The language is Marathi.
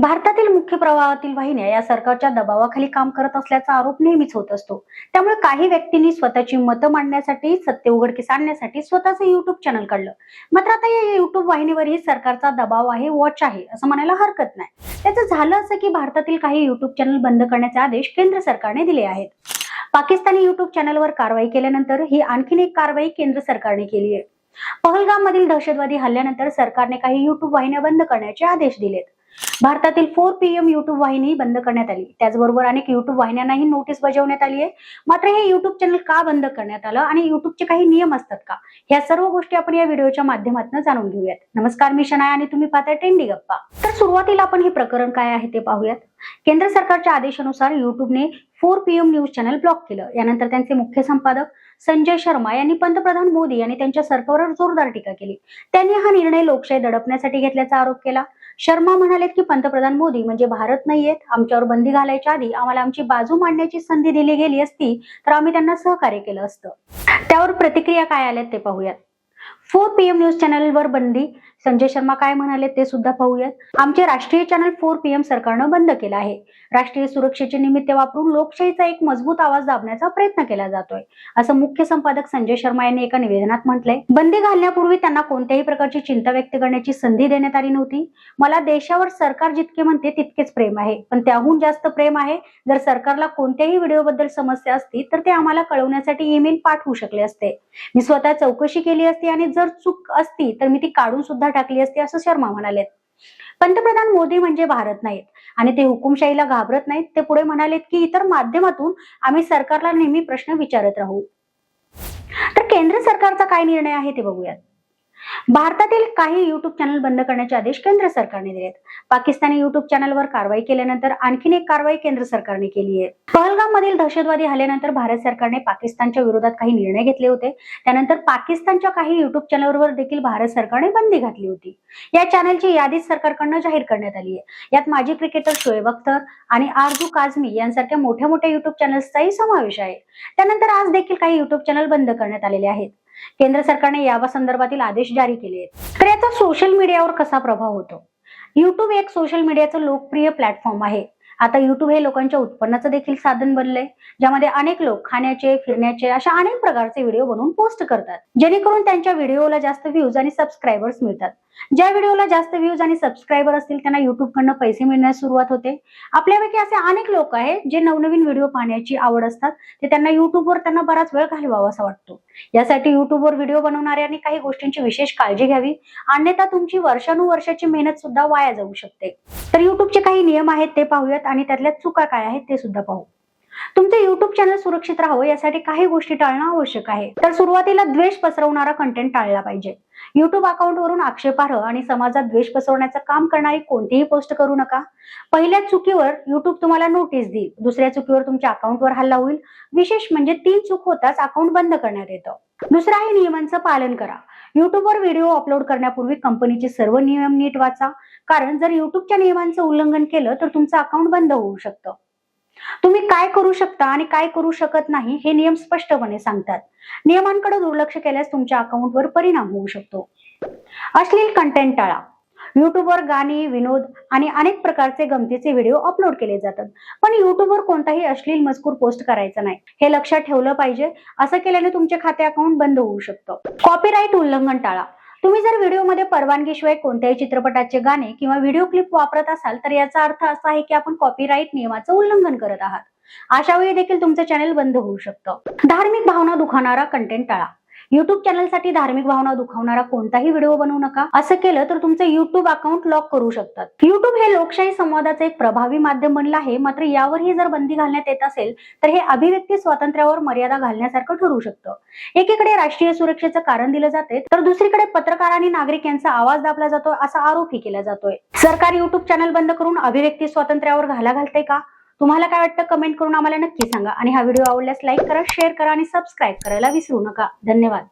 भारतातील मुख्य प्रवाहातील वाहिन्या या सरकारच्या दबावाखाली काम करत असल्याचा आरोप नेहमीच होत असतो. त्यामुळे काही व्यक्तींनी स्वतःची मतं मांडण्यासाठी सत्य उघडकीस आणण्यासाठी स्वतःचं युट्यूब चॅनल काढलं. मात्र आता या युट्यूब वाहिनीवरही सरकारचा दबाव आहे वॉच आहे असं म्हणायला हरकत नाही. त्याचं झालं असं की भारतातील काही युट्यूब चॅनल बंद करण्याचे आदेश केंद्र सरकारने दिले आहेत. पाकिस्तानी युट्यूब चॅनलवर कारवाई केल्यानंतर ही आणखीन एक कारवाई केंद्र सरकारने केली आहे. पहलगाम मधील दहशतवादी हल्ल्यानंतर सरकारने काही युट्यूब वाहिन्या बंद करण्याचे आदेश दिलेत. भारतातील फोर पी एम युट्यूब वाहिनी बंद करण्यात आली. त्याचबरोबर अनेक युट्यूब वाहिन्यांनाही नोटीस बजावण्यात आली आहे. मात्र हे युट्यूब चॅनल का बंद करण्यात आलं आणि युट्यूबचे काही नियम असतात का? ह्या सर्व गोष्टी आपण या व्हिडिओच्या माध्यमातून जाणून घेऊयात. नमस्कार मी शनाय आणि तुम्ही पाहताय ट्रेंडी गप्पा तर सुरुवातीला आपण हे प्रकरण काय आहे ते पाहूयात. केंद्र सरकारच्या आदेशानुसार युट्यूबने four P M news channel block केलं. यानंतर त्यांचे मुख्य संपादक संजय शर्मा यांनी पंतप्रधान मोदी यांनी त्यांच्या सरकारवर जोरदार टीका केली. त्यांनी हा निर्णय लोकशाही दडपण्यासाठी घेतल्याचा आरोप केला. शर्मा म्हणालेत की पंतप्रधान मोदी म्हणजे भारत नाहीयेत. आमच्यावर बंदी घालायच्या आधी आम्हाला आमची बाजू मांडण्याची संधी दिली गेली असती तर आम्ही त्यांना सहकार्य केलं असतं. त्यावर प्रतिक्रिया काय आल्यात ते पाहूयात. फोर पी एम न्यूज चॅनलवर बंदी. संजय शर्मा काय म्हणाले ते सुद्धा पाहूयात. आमचे राष्ट्रीय चॅनल फोर पी एम सरकारनं बंद केलं आहे. राष्ट्रीय सुरक्षेचे निमित्त वापरून लोकशाहीचा एक मजबूत आवाज दाबण्याचा प्रयत्न केला जातोय. असं मुख्य संपादक संजय शर्मा यांनी एका निवेदनात म्हटलंय. बंदी घालण्यापूर्वी त्यांना कोणत्याही प्रकारची चिंता व्यक्त करण्याची संधी देण्यात आली नव्हती. मला देशावर सरकार जितके म्हणते तितकेच प्रेम आहे. पण त्याहून जास्त प्रेम आहे जर सरकारला कोणत्याही व्हिडिओबद्दल समस्या असती तर ते आम्हाला कळवण्यासाठी ईमेल पाठवू शकले असते. मी स्वतः चौकशी केली असती आणि जर चूक असती तर मी ती काढून सुद्धा टाकली असती असं शर्मा म्हणालेत. पंतप्रधान मोदी म्हणजे भारत नाहीत. आणि ते हुकुमशाहीला घाबरत नाहीत. ते पुढे म्हणालेत की इतर माध्यमातून आम्ही सरकारला नेहमी प्रश्न विचारत राहू. तर केंद्र सरकारचा काय निर्णय आहे ते बघूयात. भारतातील काही युट्यूब चॅनल बंद करण्याचे आदेश केंद्र सरकारने दिलेत. पाकिस्तानी युट्यूब चॅनलवर कारवाई केल्यानंतर आणखीन एक कारवाई केंद्र सरकारने केली आहे. पहलगाम मधील दहशतवादी हल्ल्यानंतर भारत सरकारने पाकिस्तानच्या विरोधात काही निर्णय घेतले होते. त्यानंतर पाकिस्तानच्या काही युट्यूब चॅनलवर देखील भारत सरकारने बंदी घातली होती. या चॅनलची यादीच सरकारकडनं जाहीर करण्यात आली आहे. यात माजी क्रिकेटर शोएब अख्तर आणि आरजू काझमी यांसारख्या मोठ्या मोठ्या युट्यूब चॅनल्सचाही समावेश आहे. त्यानंतर आज देखील काही युट्यूब चॅनल बंद करण्यात आलेले आहेत. केंद्र सरकारने या संदर्भातील आदेश जारी केले आहेत. तर याचा सोशल मीडियावर कसा प्रभाव होतो? युट्यूब एक सोशल मीडियाचं लोकप्रिय प्लॅटफॉर्म आहे. आता युट्यूब हे लोकांच्या उत्पन्नाचं देखील साधन बनलंय ज्यामध्ये अनेक लोक खाण्याचे फिरण्याचे अशा अनेक प्रकारचे व्हिडिओ बनवून पोस्ट करतात. जेणेकरून त्यांच्या व्हिडिओला जास्त व्ह्यूज आणि सबस्क्रायबर्स मिळतात. ज्या व्हिडिओला जास्त व्ह्यूज आणि सबस्क्रायबर असतील त्यांना युट्यूब कडनं पैसे मिळण्यास सुरुवात होते. आपल्यापैकी असे अनेक लोक आहेत जे नवनवीन व्हिडिओ पाहण्याची आवड असतात ते त्यांना युट्यूबवर त्यांना बराच वेळ घालवावा असा वाटतो. यासाठी युट्यूबवर व्हिडिओ बनवणाऱ्यांनी काही गोष्टींची विशेष काळजी घ्यावी. अन्यथा तुमची वर्षानुवर्षाची मेहनत सुद्धा वाया जाऊ शकते. तर युट्यूबचे काही नियम आहेत ते पाहूयात आणि त्यातल्या चुका काय आहेत ते सुद्धा पाहू. तुमचं युट्यूब चॅनल सुरक्षित राहावं यासाठी काही गोष्टी टाळणं आवश्यक आहे. तर सुरुवातीला द्वेष पसरवणारा कंटेंट टाळला पाहिजे. युट्यूब अकाउंटवरून आक्षेपार्ह आणि समाजात द्वेष पसरवण्याचं काम करणारी कोणतीही पोस्ट करू नका. पहिल्या चुकीवर युट्यूब तुम्हाला नोटीस देईल. दुसऱ्या चुकीवर तुमच्या अकाउंटवर हल्ला होईल. विशेष म्हणजे तीन चूक होताच अकाउंट बंद करण्यात येतं. दुसरं नियमांचं पालन करा. युट्यूबवर व्हिडिओ अपलोड करण्यापूर्वी कंपनीचे सर्व नियम नीट वाचा. कारण जर युट्यूबच्या नियमांचं उल्लंघन केलं तर तुमचं अकाउंट बंद होऊ शकतं. तुम्ही काय करू शकता आणि काय करू शकत नाही हे नियम स्पष्टपणे सांगतात. नियमांकडे दुर्लक्ष केल्यास तुमच्या अकाउंटवर परिणाम होऊ शकतो. अश्लील कंटेंट टाळा. युट्यूबवर गाणी विनोद आणि अनेक प्रकारचे गमतीचे व्हिडिओ अपलोड केले जातात. पण युट्यूबवर कोणताही अश्लील मजकूर पोस्ट करायचा नाही. हे लक्षात ठेवलं पाहिजे. असं केल्याने तुमचे खाते अकाउंट बंद होऊ शकतं. कॉपीराईट उल्लंघन टाळा. तुम्ही जर व्हिडिओमध्ये परवानगीशिवाय कोणत्याही चित्रपटाचे गाणे किंवा व्हिडिओ क्लिप वापरत असाल तर याचा अर्थ असा आहे की आपण कॉपीराईट नियमाचं उल्लंघन करत आहात. अशा वेळी देखील तुमचं चॅनेल बंद होऊ शकतं. धार्मिक भावना दुखावणारा कंटेंट टाळा. युट्यूब चॅनलसाठी धार्मिक भावना दुखावणारा कोणताही व्हिडिओ बनवू नका. असं केलं तर तुमचं युट्यूब अकाउंट लॉक करू शकतात. युट्यूब हे लोकशाही संवादाचं एक प्रभावी माध्यम बनलं आहे. मात्र यावरही जर बंदी घालण्यात येत असेल तर हे अभिव्यक्ती स्वातंत्र्यावर मर्यादा घालण्यासारखं ठरू शकतं. एकीकडे राष्ट्रीय सुरक्षेचं कारण दिलं जाते तर दुसरीकडे पत्रकार आणि नागरिक यांचा आवाज दाबला जातो असा आरोपही केला जातोय. सरकार युट्यूब चॅनल बंद करून अभिव्यक्ती स्वातंत्र्यावर घाला घालते का? तुम्हाला काय वाटतं कमेंट करून आम्हाला नक्की सांगा. आणि हा व्हिडिओ आवडल्यास लाईक करा शेअर करा आणि सबस्क्राईब करायला विसरू नका. धन्यवाद.